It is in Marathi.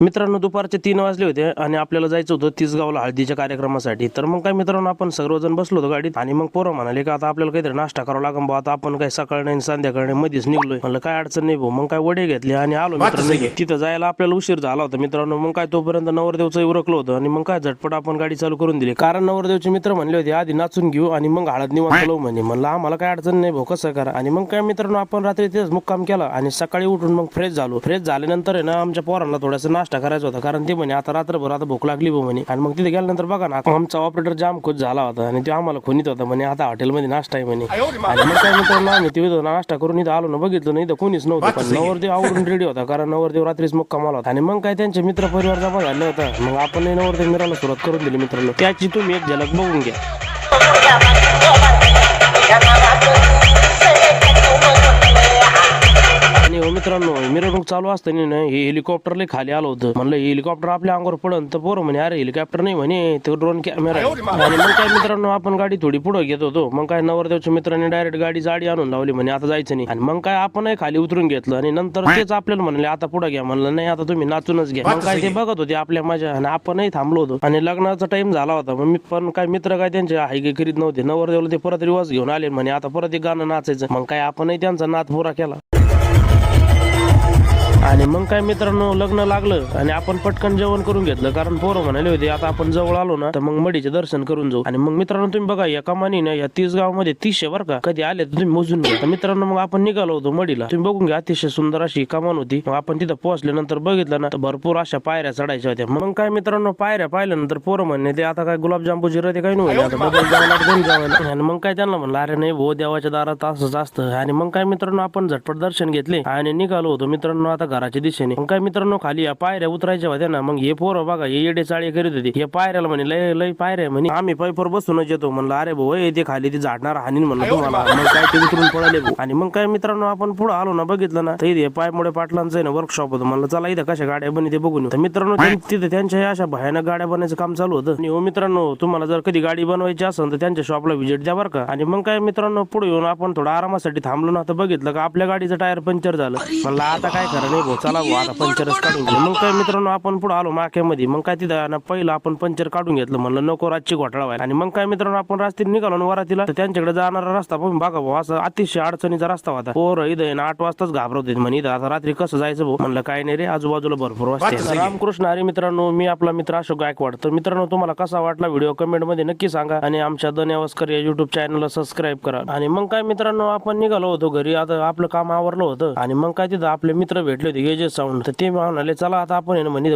मित्रांनो दुपारचे तीन वाजले होते आणि आपल्याला जायचं होतं तिसगावला हळदीच्या कार्यक्रमासाठी. तर मग काय मित्रांनो आपण सर्वजण बसलो होतो गाडीत आणि मग पोरं म्हणाले का आता आपल्याला काहीतरी नाश्ता करावा लागेल आता आपण काय सकाळ नाही संध्याकाळ नाही मध्येच निघलोय. म्हणलं काय अडचण नाही भाऊ. मग काय वडे घेतले आणि आलो मित्रांनो. तिथं जायला आपल्याला उशीर झाला होता मित्रांनो. मग काय तोपर्यंत नवरदेवचं उरकलं होतं आणि मग काय झटपट आपण गाडी चालू करून दिली. कारण नवरदेवचे मित्र म्हणले होते आधी नाचून घेऊ आणि मग हळद निवांत लावू म्हणे. म्हणलं आम्हाला काय अडचण नाही भाऊ कसं करा. आणि मग काय मित्रांनो आपण रात्री तिथेच मुक्काम केला आणि सकाळी उठून मग फ्रेश झालो. फ्रेश झाल्यानंतर आहे ना आमच्या पोरांना थोडासा नाश्ता करायचा होता. कारण ते म्हणे आता रात्रभर आता भूक लागली भाऊ म्हणे. आणि मग तिथे गेल्यानंतर बघा ना आमचा ऑपरेटर जाम खुश झाला होता आणि ते आम्हाला खुनीत होता म्हणे आता हॉटेलमध्ये नाश्ता आहे म्हणे. आणि मग काय मित्रांनो आम्ही तिथे नाश्ता करून इथं आलो ना बघितलं नाही तर कोणीच नव्हतं. पण नवरदेव आवरून रेडी होता कारण नवरदेव रात्रीच मुक्काम आला होता. आणि मग काय त्यांचे मित्र परिवार जमा झाले होता. मग आपण नवरदेव मिराला सुरुवात करून दिली मित्रांनो त्याची तुम्ही एक झलक बघून घ्या. मित्रांनो मिरवणूक चालू असताना ना हे हेलिकॉप्टर लय खाली आलं होतं. म्हणलं हेलिकॉप्टर आपल्या अंगावर पडन तर पोरं म्हणे अरे हेलिकॉप्टर नाही म्हणे ते ड्रोन कॅमेरा आणि मग काय मित्रांनो आपण गाडी थोडी पुढे घेत होतो. मग काय नवरदेवच्या मित्रांनी डायरेक्ट गाडी जाडी आणून लावली म्हणे आता जायचं नाही. आणि मग काय आपणही खाली उतरून घेतलं आणि नंतर तेच आपल्याला म्हणले आता पुढे घ्या. म्हणलं नाही आता तुम्ही नाचूनच घ्या. मग काय ते बघत होते आपल्या माझ्या आणि आपणही थांबलो होतो. आणि लग्नाचा टाइम झाला होता. मग मी पण काय मित्र काय त्यांचे हायगे करीत नव्हते. नवरदेवला ते परत रिवाज घेऊन आले म्हणे आता परत एक गाणं नाचायचं. मग काय आपणही त्यांचा नाच पुरा केला. आणि मग काय मित्रांनो लग्न लागलं आणि आपण पटकन जेवण करून घेतलं. कारण पोरं म्हणाले होते आता आपण जवळ आलो ना तर मग मडीचे दर्शन करून जाऊ. आणि मग मित्रांनो तुम्ही बघा या कमानीनं या तीस गावामध्ये तीसशे बर का कधी आले तर तुम्ही मोजून घ्या. तर मित्रांनो मग आपण निघालो होतो मडीला. तुम्ही बघून घ्या अतिशय सुंदर अशी कमान होती. मग आपण तिथं पोहोचल्यानंतर बघितलं ना तर भरपूर अशा पायऱ्या चढायच्या होत्या. मग काय मित्रांनो पायऱ्या पाहिल्यानंतर पोरं म्हणणे ते आता काय गुलाबजांबूची रथे काही नाही आता बदल घेऊन आणि मग काय त्यांना म्हणलं अरे नाही भो देवाच्या दारात असंच असतं. आणि मग काय मित्रांनो आपण झटपट दर्शन घेतले आणि निघालो होतो. मित्रांनो आता घराच्या दिशेने. मग काय मित्रांनो खाली या पायऱ्या उतरायच्या होत्या ना. मग हे पोरं बघा हे येडे चाळे करीत होते. हे पायऱ्याला म्हणे लय लय पायऱ्या म्हणे. आम्ही पायपर बसूनच येतो. म्हणलं अरे भाऊ हे ते खाली ते झाडणार हानीन म्हणलं तुम्हाला. मग काय ते उतरून पळाले आणि मग काय मित्रांनो आपण पुढे आलो ना बघितलं ना तर इथे पायमुळे पाटलांचं आहे ना वर्कशॉप होतं. म्हणलं चला इथं कशा गाड्या बनी ते बघून. तर मित्रांनो तिथे त्यांच्या अशा भयानक गाड्या बनायचं काम चालू होतं. आणि हो मित्रांनो तुम्हाला जर कधी गाडी बनवायची असेल तर त्यांच्या शॉपला व्हिजिट द्या बरं का. आणि मग काय मित्रांनो पुढे येऊन आपण थोडं आरामासाठी थांबलो ना तर बघितलं का आपल्या गाडीचं टायर पंक्चर झालं. म्हणलं आता काय खरं नाही भाऊ चला भाऊ आता पंक्चरच काढून घे मग काय मित्रांनो आपण पुढे आलो माक्यामध्ये मग काय तिथं पहिलं आपण पंक्चर काढून घेतलं म्हणलं नको रातची घोटाळा व्हायला. आणि मग काय मित्रांनो आपण रस्त्याने निघालो ना वरातीला तर त्यांच्याकडे जाणारा रस्ता पण बघा भाऊ असं अतिशय अडचणीचा रस्ता होता. पोर इथं आठ वाजताच घाबरत होते म्हणे इथं आता रात्री कसं जायचं भाऊ? म्हणलं काय नाही रे आजूबाजूला भरपूर वाजते रामकृष्ण हरी मित्रांनो मी आपला मित्र अशोक गायकवाड. तर मित्रांनो तुम्हाला कसा वाटला व्हिडिओ कमेंटमध्ये नक्की सांगा. आणि आमच्या दन्यावस्कर या युट्यूब चॅनलला सबस्क्राईब करा. आणि मग काय मित्रांनो आपण निघालो होतो घरी आता आपलं काम आवरलं होतं. आणि मग काय तिथं आपले मित्र भेटले हे जे साऊंड तर ते म्हणाले चला आता आपण आहे ना म्हणे